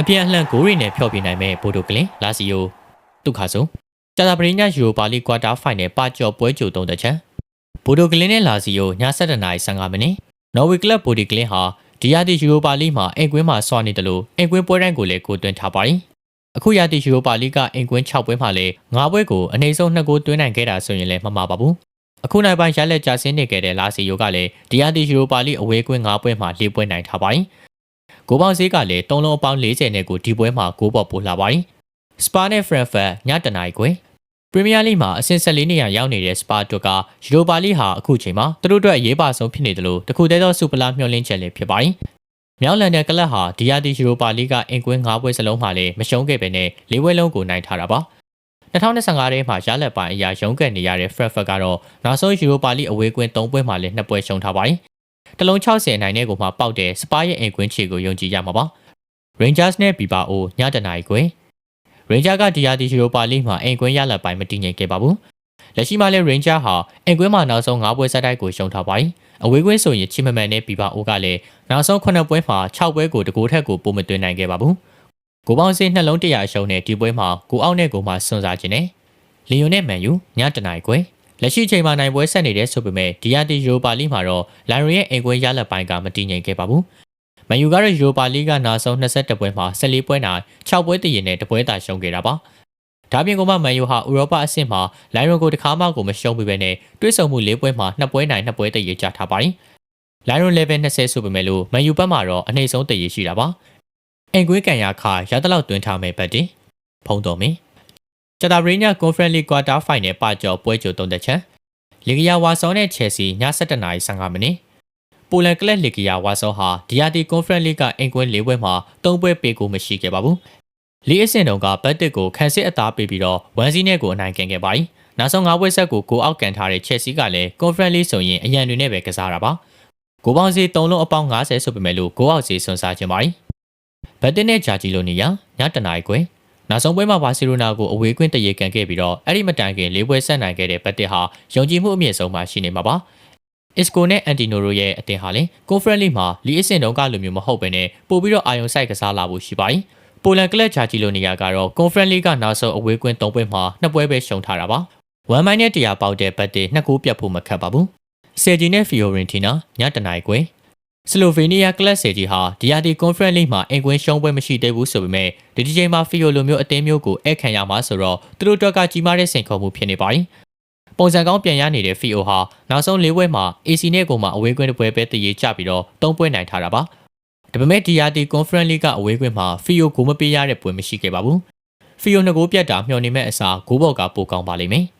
အပြန်အလှန်ဂိုးရီနဲ့ဖျော်ပြနိုင်မဲ့ဘိုဒိုကလင်လာစီယိုဒုက္ခဆုံးကြာတာပရိညာယူရိုပါလီကွာတာဖိုင်နယ်ပါကျော်ပွဲကြိုသုံးတဲ့ချန်ဘိုဒိုကလင်နဲ့လာစီယိုည7:15မိနစ်နော်ဝေကလပ်ဘိုဒီကလင်ဟာဒီယာတီယူရိုပါလီမှာအိမ်ကွင်းမှာဆွာနေတယ်လို့အိမ်ကွင်းပွဲတိုင်းကိုလည်းကိုသွင်းထားပါတယ်အခုယာတီယူရိုပါလီကအိမ်ကွင်း6ပွဲမှာလည်း9ပွဲကိုအနည်းဆုံး2ဂိုးသွင်းနိုင်ခဲ့တာဆိုရင်လည်းမမှားပါဘူးအခုနောက်ပိုင်းရလက်ကျဆင်းနေခဲ့တဲ့လာစီယိုကလည်းဒီယာတီယူရိုပါလီအဝေးကွင်း9ပွဲမှာ၄ပွဲနိုင်ထားပါတယ် ကိုပေါင်းစည်းကလည်း3လုံးအပေါင်း40နဲ့ကိုဒီပွဲမှာ9ပေါ်ပို့လာပါတယ်စပါနဲ့ဖရန်ဖတ်ညတနာရီခွင်ပရီးမီးယားလိမှာအဆင့်14နေရာရောက်နေတဲ့စပါတို့ကယူရိုပါလိဟာအခုချိန်မှာသူတို့အတွက်အရေးပါဆုံးဖြစ်နေတယ်လို့တခုတည်းသောစူပလာမျှော်လင့်ချက်လည်းဖြစ်ပါတယ်။မြောက်လန်ဒန်ကလပ်ဟာဒီယာတီယူရိုပါလိကအင်ကွင်း၅ပွဲစလုံးမှာလည်းမရှုံးခဲ့ပေနဲ့၄ပွဲလုံးကိုနိုင်ထားတာပါ။2025ထဲမှာရလက်ပိုင်းအရာရုံးကန်နေရတဲ့ Frankfurt ကတော့နောက်ဆုံးယူရိုပါလိအဝေးကွင်း၃ပွဲမှာလည်း၂ပွဲရှုံးထားပါတယ်။ တလုံး60နိုင်တဲ့ကိုမှပေါက်တဲ့စပါရဲ့အင်ကွင်းခြေကိုယုံကြည်ရမှာပါ။ Rangers နဲ့ Bilbao ညတနာရီကွင်းရင်ဂျာကဒီယာတီယူရိုပါလိမှာအိမ်ကွင်းရလက်ပိုင်းမတည်ငြိမ်ခဲ့ပါဘူး။လက်ရှိမှာလည်းရင်ဂျာဟာအိမ်ကွင်းမှာနောက်ဆုံး၅ပွဲဆက်တိုက်ကိုရှုံးထားပါတယ်။အဝေးကွင်းဆိုရင်ချီမမန်နဲ့ဘီဘာအိုကလည်းနောက်ဆုံး9ပွဲမှာ6ပွဲကိုတကူထက်ကိုပုံမသွင်းနိုင်ခဲ့ပါဘူး။ကိုပေါင်းစင်းနှလုံးတရာရှုံးတဲ့ဒီပွဲမှာကိုအောက်နဲ့ကိုမှစွန့်စားခြင်းနဲ့လီယိုနဲ့မန်ယူညတနိုင်ကွယ် လက်ရှိချိန်မှာနိုင်ပွဲဆက်နေတဲ့ဆိုပေမဲ့ဒီယာတီယူရိုပါလိမှာတော့လန်ရီရဲ့အိမ်ကွင်းရလက်ပိုင်းကမတည်ငြိမ်ခဲ့ပါဘူး။မန်ယူကတော့ယူရိုပါလိကနောက်ဆုံး22ပွဲမှာ14ပွဲနိုင်6ပွဲတည်ရင်နဲ့တပွဲသာရှုံးခဲ့တာပါ။ဒါပြင်ကမှမန်ယူဟာဥရောပအဆင့်မှာလိုင်ရိုကိုတခါမှကိုမရှုံးပြီးပဲနဲ့တွဲဆုံမှု၄ပွဲမှာ2ပွဲနိုင်2ပွဲတည်ရကြထားပါတယ်။လိုင်ရို level 20ဆိုပေမဲ့လို့မန်ယူဘက်မှာတော့အနေဆုံးတည်ရရှိတာပါ။အင်ကွေးကန်ရခါရတလောက်တွင်းထားမဲ့ဘက်တင်ဖုံးတော်မင်း ချတာဘရီညာကွန်ဖရင့်လိကွာတာဖိုင်နယ်ပါကျော်ပွဲကြိုသုံးသက်ချက်လီဂီယာဝါဆောနဲ့ချယ်ဆီည7:15မိနစ်ပိုလန်ကလပ်လီဂီယာဝါဆောဟာဒီယာတီကွန်ဖရင့်လိကအင်ကွင်း၄ပွဲမှာ၃ပွဲပေးကိုမရှိခဲ့ပါဘူးလီအစ်စင်တုံကဘတ်တစ်ကိုခန်းစစ်အသားပေးပြီးတော့ဝမ်စီနဲ့ကိုအနိုင်ကျင့်ခဲ့ပါတယ်နောက်ဆုံး၅ပွဲဆက်ကိုကိုအောက်ကန်ထားတဲ့ချက်ဆီကလည်းကွန်ဖရင့်လိဆိုရင်အရန်တွေနဲ့ပဲကစားတာပါကိုပေါင်းစီ၃လုံးအပေါင်း90ဆိုပေမဲ့လို့ကိုအောက်စီဆွန်စားခြင်းပါတယ်ဘတ်တစ်နဲ့ဂျာဂျီလိုနီယာညတနာရီကွယ် နောက်ဆုံးပွဲမှာဘာစီလိုနာကိုအဝေးကွင်းတရေကန်ခဲ့ပြီးတော့အဲ့ဒီမတိုင်ခင်၄ပွဲဆက်နိုင်ခဲ့တဲ့ဘတ်တစ်ဟာယုံကြည်မှုအမြင့်ဆုံးမှရှိနေမှာပါ။ Isco နဲ့ Antino တို့ရဲ့အသင်းဟာလည်း Conference League မှာလီအစ်စင်တုံးကလိုမျိုးမဟုတ်ဘဲနဲ့ပို့ပြီးတော့အာယုံစိုက်ကစားလာဖို့ရှိပါတယ်။ပိုလန်ကလပ်ချာချီလိုနေရာကတော့ Conference League ကနောက်ဆုံးအဝေးကွင်း၃ပွဲမှာနှစ်ပွဲပဲရှုံးထားတာပါ။ဝမ်မိုင်းနဲ့တရားပေါက်တဲ့ဘတ်တစ်နှစ်ကိုပြတ်ဖို့မခက်ပါဘူး။ဆယ်ဂျီနဲ့ဖီယိုရင်တီနာညတနိုင်ကွယ် ဆလိုဗေးနီးယားကလပ်ဆယ်ဂျီဟာဒီယာတီကွန်ဖရင့်လိမှာအင်ကွင်းရှုံးပွဲမရှိသေးဘူးဆိုပေမဲ့ဒီဒီချိန်မှာဖီယိုလိုမျိုးအသင်းမျိုးကိုအဲ့ခံရမှာဆိုတော့သူတို့အတွက်ကကြီးမားတဲ့စိန်ခေါ်မှုဖြစ်နေပါတယ်။ပုံစံကောင်းပြန်ရနေတဲ့ဖီယိုဟာနောက်ဆုံး၄ပွဲမှာ AC နဲ့ကိုမှအဝေးကွင်းတစ်ပွဲပဲတည်ရကြပြီးတော့၃ပွဲနိုင်ထားတာပါ။ဒါပေမဲ့ဒီယာတီကွန်ဖရင့်လိကအဝေးကွင်းမှာဖီယိုကိုမပေးရတဲ့ပွဲမရှိခဲ့ပါဘူး။ဖီယိုနှစ်ကိုပြတ်တာမျှော်နေမဲ့အစားဂိုးဘော်ကပိုကောင်းပါလိမ့်မယ်။